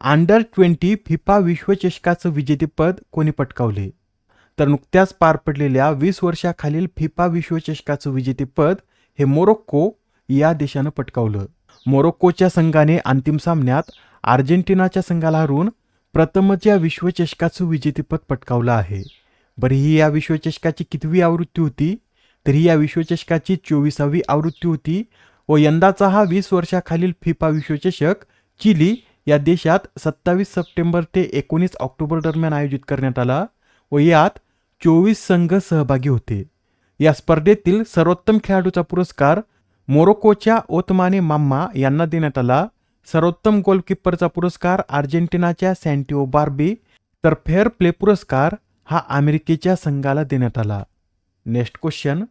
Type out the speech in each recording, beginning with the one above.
Under twenty FIFA विश्वचषकाचं विजेतेपद कोणी पटकावले? तर नुकत्याच पार पडलेल्या वीस वर्षाखालील फिफा विश्वचषकाचं विजेतेपद हे मोरोक्को या देशानं पटकावलं. मोरोक्कोच्या संघाने अंतिम सामन्यात अर्जेंटिनाच्या संघाला हरून प्रथमच या विश्वचषकाचं विजेतेपद पटकावलं आहे. बरी ही या विश्वचषकाची कितवी आवृत्ती होती? तर ही या विश्वचषकाची चोवीसावी आवृत्ती होती व यंदाचा हा वीस वर्षाखालील फिफा विश्वचषक चिली या देशात सत्तावीस सप्टेंबर ते एकोणीस ऑक्टोबर दरम्यान आयोजित करण्यात आला व यात चोवीस संघ सहभागी होते. या स्पर्धेतील सर्वोत्तम खेळाडूचा पुरस्कार मोरोकोच्या ओतमाने माम्मा यांना देण्यात आला. सर्वोत्तम गोलकीपरचा पुरस्कार अर्जेंटिनाच्या सँटिओ बार्बी तर फेअर प्ले पुरस्कार हा अमेरिकेच्या संघाला देण्यात आला. Next question.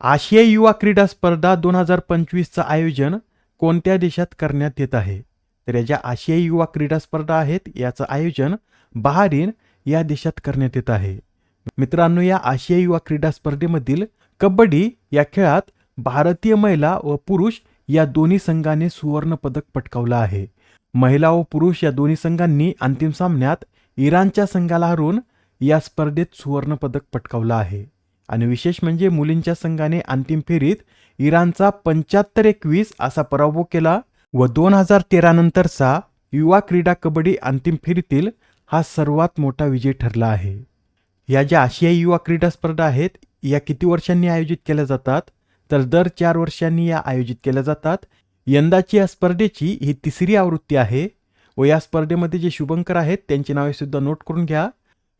आशियाई युवा क्रीडा स्पर्धा दोन हजार पंचवीसचं आयोजन कोणत्या देशात करण्यात येत आहे? तर या ज्या आशियाई युवा क्रीडा स्पर्धा आहेत याचं आयोजन बहारीन या देशात करण्यात येत आहे. मित्रांनो या आशियाई युवा क्रीडा स्पर्धेमधील कबड्डी या खेळात भारतीय महिला व पुरुष या दोन्ही संघाने सुवर्ण पदक पटकावलं आहे. महिला व पुरुष या दोन्ही संघांनी अंतिम सामन्यात इराणच्या संघाला हरून या स्पर्धेत सुवर्ण पदक पटकावलं आहे. आणि विशेष म्हणजे मुलींच्या संघाने अंतिम फेरीत इराणचा पंच्याहत्तर एकवीस असा पराभव केला व दोन हजार तेरानंतरचा युवा क्रीडा कबड्डी अंतिम फेरीतील हा सर्वात मोठा विजय ठरला आहे. या ज्या आशियाई युवा क्रीडा स्पर्धा आहेत या किती वर्षांनी आयोजित केल्या जातात? तर दर चार वर्षांनी या आयोजित केल्या जातात. यंदाची या स्पर्धेची ही तिसरी आवृत्ती आहे व या स्पर्धेमध्ये जे शुभंकर आहेत त्यांची नावे सुद्धा नोट करून घ्या.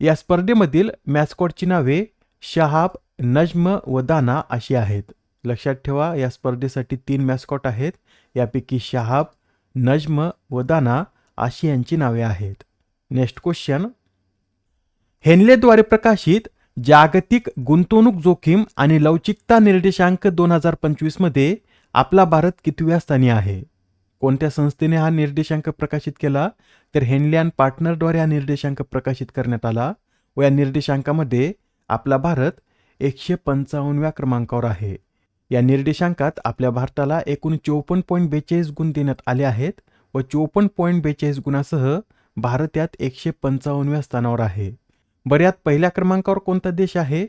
या स्पर्धेमधील मॅस्कॉटची नावे शहाब नज्म व दाना अशी आहेत. लक्षात ठेवा या स्पर्धेसाठी तीन मॅस्कॉट आहेत. यापैकी शहाब नज्म व दाना अशी यांची नावे आहेत. नेक्स्ट क्वेश्चन हेनलेद्वारे प्रकाशित जागतिक गुंतवणूक जोखीम आणि लवचिकता निर्देशांक दोन हजार पंचवीसमध्ये आपला भारत कितव्या स्थानी आहे? कोणत्या संस्थेने हा निर्देशांक प्रकाशित केला? तर हेनले अँड पार्टनरद्वारे हा निर्देशांक प्रकाशित करण्यात आला व या निर्देशांकामध्ये आपला भारत एकशे पंचावन्नव्या क्रमांकावर आहे. या निर्देशांकात आपल्या भारताला एकूण चोपन्न पॉईंट बेचाळीस गुण देण्यात आले आहेत व चोपन्न पॉईंट बेचाळीस गुणासह भारत यात एकशे पंचावन्नव्या स्थानावर आहे. बऱ्यात पहिल्या क्रमांकावर कोणता देश आहे?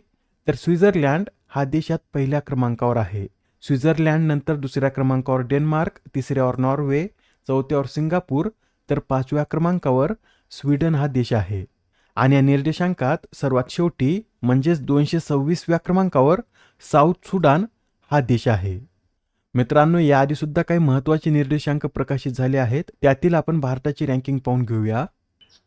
तर स्वित्झर्लंड हा देशात पहिल्या क्रमांकावर आहे. स्वित्झर्लंड नंतर दुसऱ्या क्रमांकावर डेन्मार्क तिसऱ्यावर नॉर्वे चौथ्यावर सिंगापूर तर पाचव्या क्रमांकावर स्वीडन हा देश आहे. आणि या निर्देशांकात सर्वात शेवटी म्हणजेच दोनशे सव्वीसव्या क्रमांकावर साऊथ सुडान हा देश आहे. मित्रांनो याआधीसुद्धा काही महत्त्वाचे निर्देशांक प्रकाशित झाले आहेत. त्यातील आपण भारताची रँकिंग पाहून घेऊया.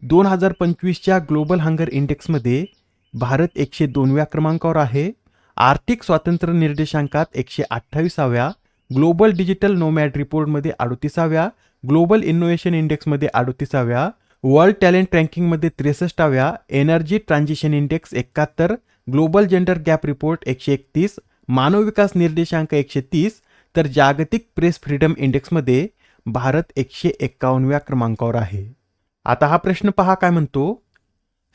दोन हजार पंचवीसच्या ग्लोबल हंगर इंडेक्समध्ये भारत एकशे दोनव्या क्रमांकावर आहे. आर्थिक स्वातंत्र्य निर्देशांकात एकशे अठ्ठावीसाव्या ग्लोबल डिजिटल नोमॅड रिपोर्टमध्ये अडतीसाव्या ग्लोबल इनोव्हेशन इंडेक्समध्ये अडतीसाव्या वर्ल्ड टॅलेंट रँकिंगमध्ये त्रेसष्टाव्या एनर्जी ट्रान्झिशन इंडेक्स एकाहत्तर ग्लोबल जेंडर गॅप रिपोर्ट एकशे एकतीस मानव विकास निर्देशांक एकशे तीस तर जागतिक प्रेस फ्रीडम इंडेक्समध्ये भारत एकशे एक्कावन्नव्या क्रमांकावर आहे. आता हा प्रश्न पहा काय म्हणतो?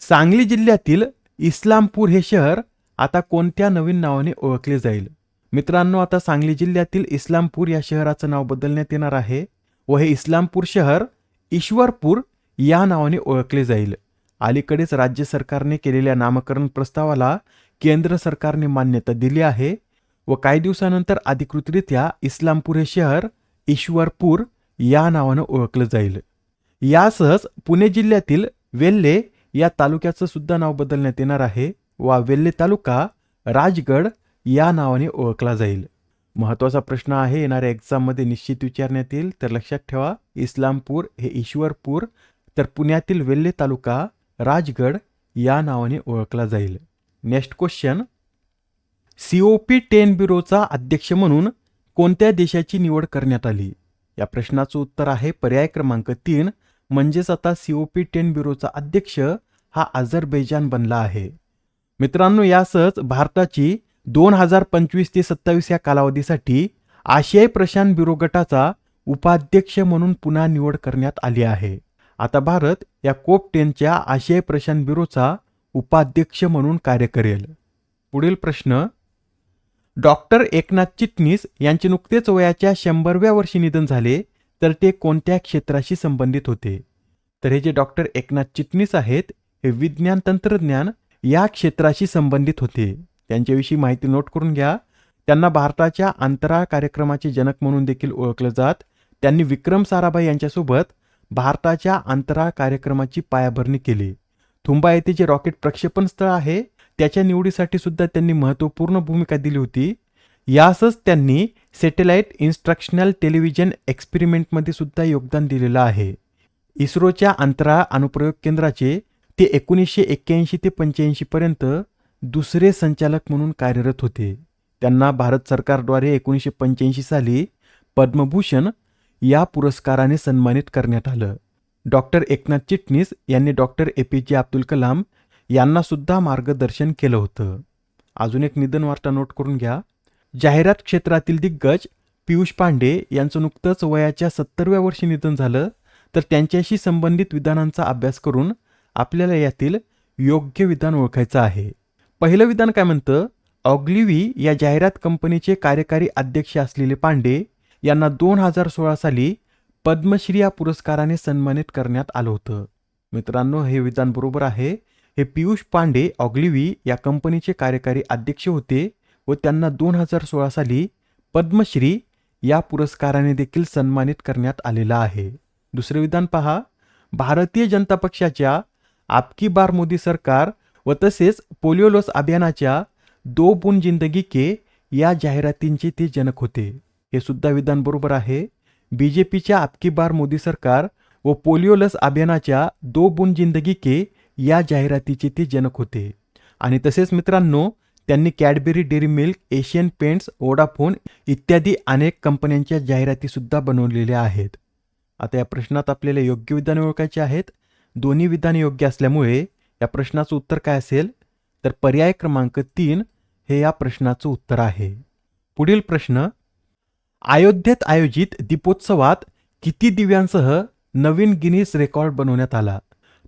सांगली जिल्ह्यातील इस्लामपूर हे शहर आता कोणत्या नवीन नावाने ओळखले जाईल? मित्रांनो आता सांगली जिल्ह्यातील इस्लामपूर या शहराचं नाव बदलण्यात येणार आहे व हे इस्लामपूर शहर ईश्वरपूर या नावाने ओळखले जाईल. अलीकडेच राज्य सरकारने केलेल्या नामकरण प्रस्तावाला केंद्र सरकारने मान्यता दिली आहे. व काही दिवसानंतर अधिकृतरित्या इस्लामपूर हे शहर ईश्वरपूर या नावानं ओळखलं जाईल. यासहच पुणे जिल्ह्यातील वेल्हे या तालुक्याचं सुद्धा नाव बदलण्यात येणार आहे वा वेल्हे तालुका राजगड या नावाने ओळखला जाईल. महत्त्वाचा प्रश्न आहे येणाऱ्या एक्झाममध्ये निश्चित विचारण्यात येईल. तर लक्षात ठेवा इस्लामपूर हे ईश्वरपूर तर पुण्यातील वेल्हे तालुका राजगड या नावाने ओळखला जाईल. नेक्स्ट क्वेश्चन सीओपी टेन ब्युरोचा अध्यक्ष म्हणून कोणत्या देशाची निवड करण्यात आली? या प्रश्नाचं उत्तर आहे पर्याय क्रमांक तीन म्हणजेच आता सी ओ पी टेन ब्युरोचा अध्यक्ष हा अझरबैजान बनला आहे. मित्रांनो यासच भारताची दोन हजार पंचवीस ते सत्तावीस या कालावधीसाठी आशियाई प्रशांत ब्युरो गटाचा उपाध्यक्ष म्हणून पुन्हा निवड करण्यात आली आहे. आता भारत या कोप टेनच्या आशियाई प्रशांत ब्युरोचा उपाध्यक्ष म्हणून कार्य करेल. पुढील प्रश्न डॉक्टर एकनाथ चिटणीस यांचे नुकतेच वयाच्या शंभरव्या वर्षी निधन झाले तर ते कोणत्या क्षेत्राशी संबंधित होते? तर हे जे डॉक्टर एकनाथ चिटणीस आहेत हे विज्ञान तंत्रज्ञान या क्षेत्राशी संबंधित होते. त्यांच्याविषयी माहिती नोट करून घ्या. त्यांना भारताच्या अंतराळ कार्यक्रमाचे जनक म्हणून देखील ओळखलं जात. त्यांनी विक्रम साराभाई यांच्यासोबत भारताच्या अंतराळ कार्यक्रमाची पायाभरणी केली. थुंबा येथे जे रॉकेट प्रक्षेपण स्थळ आहे त्याच्या निवडीसाठी सुद्धा त्यांनी महत्त्वपूर्ण भूमिका दिली होती. यासच त्यांनी सॅटेलाइट इन्स्ट्रक्शनल टेलिव्हिजन एक्सपेरिमेंटमध्ये सुद्धा योगदान दिलेलं आहे. इस्रोच्या अंतराळ अनुप्रयोग केंद्राचे ते एकोणीसशे एक्क्याऐंशी ते पंच्याऐंशी पर्यंत दुसरे संचालक म्हणून कार्यरत होते. त्यांना भारत सरकारद्वारे एकोणीसशे पंच्याऐंशी साली पद्मभूषण या पुरस्काराने सन्मानित करण्यात आलं. डॉक्टर एकनाथ चिटणीस यांनी डॉक्टर ए पी जे अब्दुल कलाम यांनासुद्धा मार्गदर्शन केलं होतं. अजून एक निधन वार्ता नोट करून घ्या. जाहिरात क्षेत्रातील दिग्गज पियुष पांडे यांचं नुकतंच वयाच्या सत्तरव्या वर्षी निधन झालं. तर त्यांच्याशी संबंधित विधानांचा अभ्यास करून आपल्याला यातील योग्य विधान ओळखायचं आहे. पहिलं विधान काय म्हणतं? ऑग्लिवी या जाहिरात कंपनीचे कार्यकारी अध्यक्ष असलेले पांडे यांना दोन हजार सोळा साली पद्मश्री या पुरस्काराने सन्मानित करण्यात आलं होतं. मित्रांनो हे विधान बरोबर आहे. हे पियुष पांडे ऑग्लिवी या कंपनीचे कार्यकारी अध्यक्ष होते व त्यांना दोन हजार सोळा साली पद्मश्री या पुरस्काराने देखील सन्मानित करण्यात आलेला आहे. दुसरे विधान पहा. भारतीय जनता पक्षाच्या आपकी बार मोदी सरकार व तसेच पोलिओलोस अभियानाच्या दो बुन जिंदगी के या जाहिरातींचे ते जनक होते. हे सुद्धा विधान बरोबर आहे. बी जे पीच्या आपकी बार मोदी सरकार व पोलिओ लस अभियानाच्या दो बुन जिंदगी के या जाहिरातीचे ते जनक होते. आणि तसेच मित्रांनो त्यांनी Cadbury dairy milk Asian paints Vodafone इत्यादी अनेक कंपन्यांच्या जाहिरातीसुद्धा बनवलेल्या आहेत. आता या प्रश्नात आपल्याला योग्य विधाने ओळखायची आहेत. दोन्ही विधाने योग्य असल्यामुळे या प्रश्नाचं उत्तर काय असेल? तर पर्याय क्रमांक तीन हे या प्रश्नाचं उत्तर आहे. पुढील प्रश्न अयोध्येत आयोजित दीपोत्सवात किती दिव्यांसह नवीन गिनीस रेकॉर्ड बनवण्यात आला?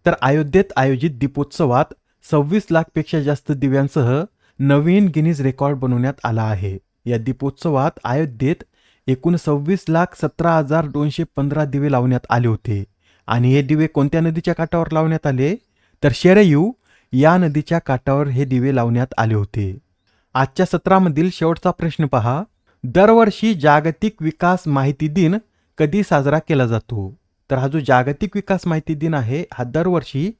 तर अयोध्येत आयोजित दीपोत्सवात सव्वीस लाखपेक्षा जास्त दिव्यांसह नवीन गिनीज रेकॉर्ड बनवण्यात आला आहे. या दीपोत्सवात अयोध्येत एकूण सव्वीस लाख सतरा हजार दोनशे पंधरा दिवे लावण्यात आले होते. आणि हे दिवे कोणत्या नदीच्या काठावर लावण्यात आले? तर शेरयू या नदीच्या काठावर हे दिवे लावण्यात आले होते. आजच्या सत्रामधील शेवटचा प्रश्न पहा. दरवर्षी जागतिक विकास माहिती दिन कधी साजरा केला जातो? तर हा जो जागतिक विकास माहिती दिन आहे हा दरवर्षी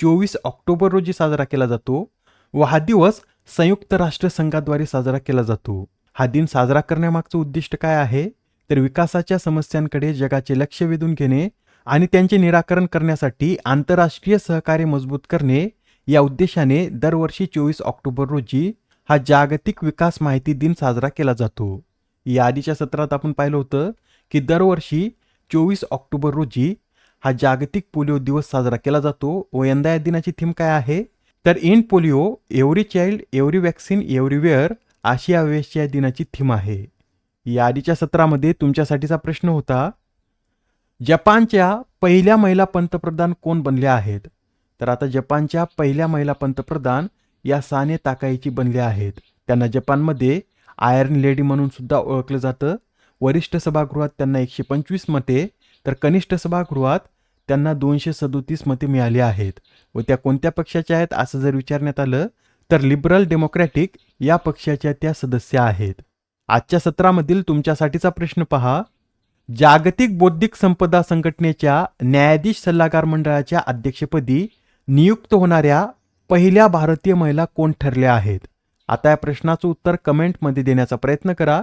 चोवीस ऑक्टोबर रोजी साजरा केला जातो व हा दिवस संयुक्त राष्ट्र संघाद्वारे साजरा केला जातो. हा दिन साजरा करण्यामागचं उद्दिष्ट काय आहे? तर विकासाच्या समस्यांकडे जगाचे लक्ष वेधून घेणे आणि त्यांचे निराकरण करण्यासाठी आंतरराष्ट्रीय सहकार्य मजबूत करणे या उद्देशाने दरवर्षी चोवीस ऑक्टोबर रोजी हा जागतिक विकास माहिती दिन साजरा केला जातो. या आधीच्या सत्रात आपण पाहिलं होतं की दरवर्षी चोवीस ऑक्टोबर रोजी हा जागतिक पोलिओ दिवस साजरा केला जातो व यंदा या दिनाची थीम काय आहे? तर end polio every child every vaccine everywhere अशी या दिनाची थीम आहे. या आधीच्या सत्रामध्ये तुमच्यासाठीचा प्रश्न होता जपानच्या पहिल्या महिला पंतप्रधान कोण बनल्या आहेत? तर आता जपानच्या पहिल्या महिला पंतप्रधान या साने ताकाईची बनल्या आहेत. त्यांना जपानमध्ये आयर्न लेडी म्हणून सुद्धा ओळखलं जातं. वरिष्ठ सभागृहात त्यांना एकशे पंचवीस मते तर कनिष्ठ सभागृहात त्यांना दोनशे सदोतीस मते मिळाली आहेत. व त्या कोणत्या पक्षाच्या आहेत असं जर विचारण्यात आलं तर लिबरल डेमोक्रॅटिक या पक्षाच्या त्या सदस्य आहेत. आजच्या सत्रामधील तुमच्यासाठीचा प्रश्न पहा. जागतिक बौद्धिक संपदा संघटनेच्या न्यायाधीश सल्लागार मंडळाच्या अध्यक्षपदी नियुक्त होणाऱ्या पहिल्या भारतीय महिला कोण ठरल्या आहेत? आता या प्रश्नाचं उत्तर कमेंटमध्ये देण्याचा प्रयत्न करा.